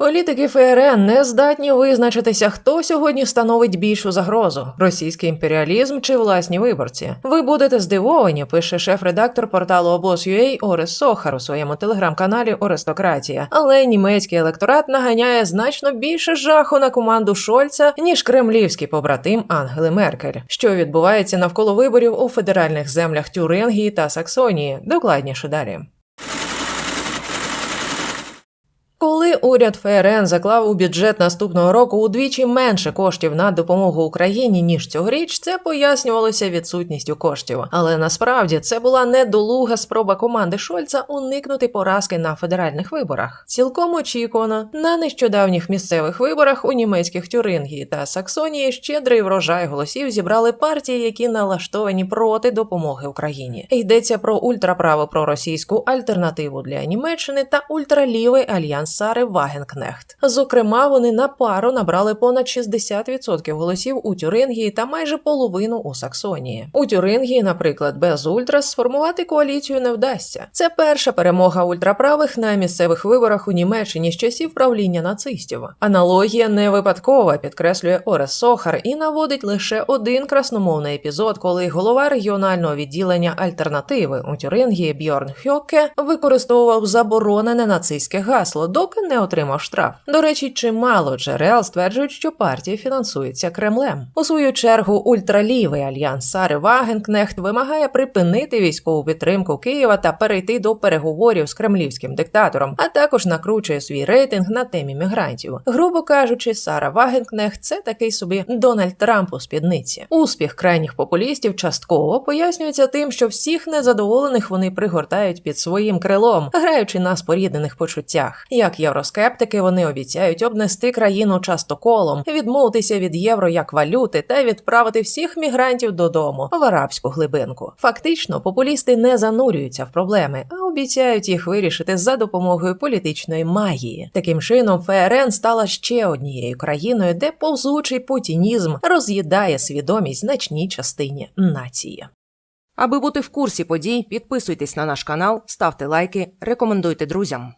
Політики ФРН не здатні визначитися, хто сьогодні становить більшу загрозу: російський імперіалізм чи власні виборці. Ви будете здивовані, пише шеф-редактор порталу обоз.ua Орес Сохар у своєму телеграм-каналі Ористократія. Але німецький електорат наганяє значно більше жаху на команду Шольца ніж кремлівський побратим Ангели Меркель, що відбувається навколо виборів у федеральних землях Тюрингії та Саксонії. Докладніше далі. Уряд ФРН заклав у бюджет наступного року удвічі менше коштів на допомогу Україні ніж цьогоріч, це пояснювалося відсутністю коштів. Але насправді це була недолуга спроба команди Шольца уникнути поразки на федеральних виборах. Цілком очікувано на нещодавніх місцевих виборах у німецьких Тюрингії та Саксонії щедрий врожай голосів зібрали партії, які налаштовані проти допомоги Україні. Йдеться про ультраправо проросійську альтернативу для Німеччини та ультралівий альянс Сари Вагенкнехт. Зокрема, вони на пару набрали понад 60% голосів у Тюрингії та майже половину у Саксонії. У Тюрингії, наприклад, без ультрас сформувати коаліцію не вдасться. Це перша перемога ультраправих на місцевих виборах у Німеччині з часів правління нацистів. Аналогія не випадкова, підкреслює Орес Сохар і наводить лише один красномовний епізод, коли голова регіонального відділення альтернативи у Тюрингії Бьорн Хьоке використовував заборонене нацистське гасло, доки не отримав штраф. До речі, чимало джерел стверджують, що партія фінансується Кремлем. У свою чергу ультралівий альянс Сари Вагенкнехт вимагає припинити військову підтримку Києва та перейти до переговорів з кремлівським диктатором, а також накручує свій рейтинг на темі мігрантів. Грубо кажучи, Сара Вагенкнехт це такий собі Дональд Трамп у спідниці. Успіх крайніх популістів частково пояснюється тим, що всіх незадоволених вони пригортають під своїм крилом, граючи на споріднених почуттях. Як євроскептики, вони обіцяють обнести країну частоколом, відмовитися від євро як валюти та відправити всіх мігрантів додому в арабську глибинку. Фактично, популісти не занурюються в проблеми, а обіцяють їх вирішити за допомогою політичної магії. Таким чином, ФРН стала ще однією країною, де повзучий путінізм роз'їдає свідомість значній частині нації. Аби бути в курсі подій, підписуйтесь на наш канал, ставте лайки, рекомендуйте друзям.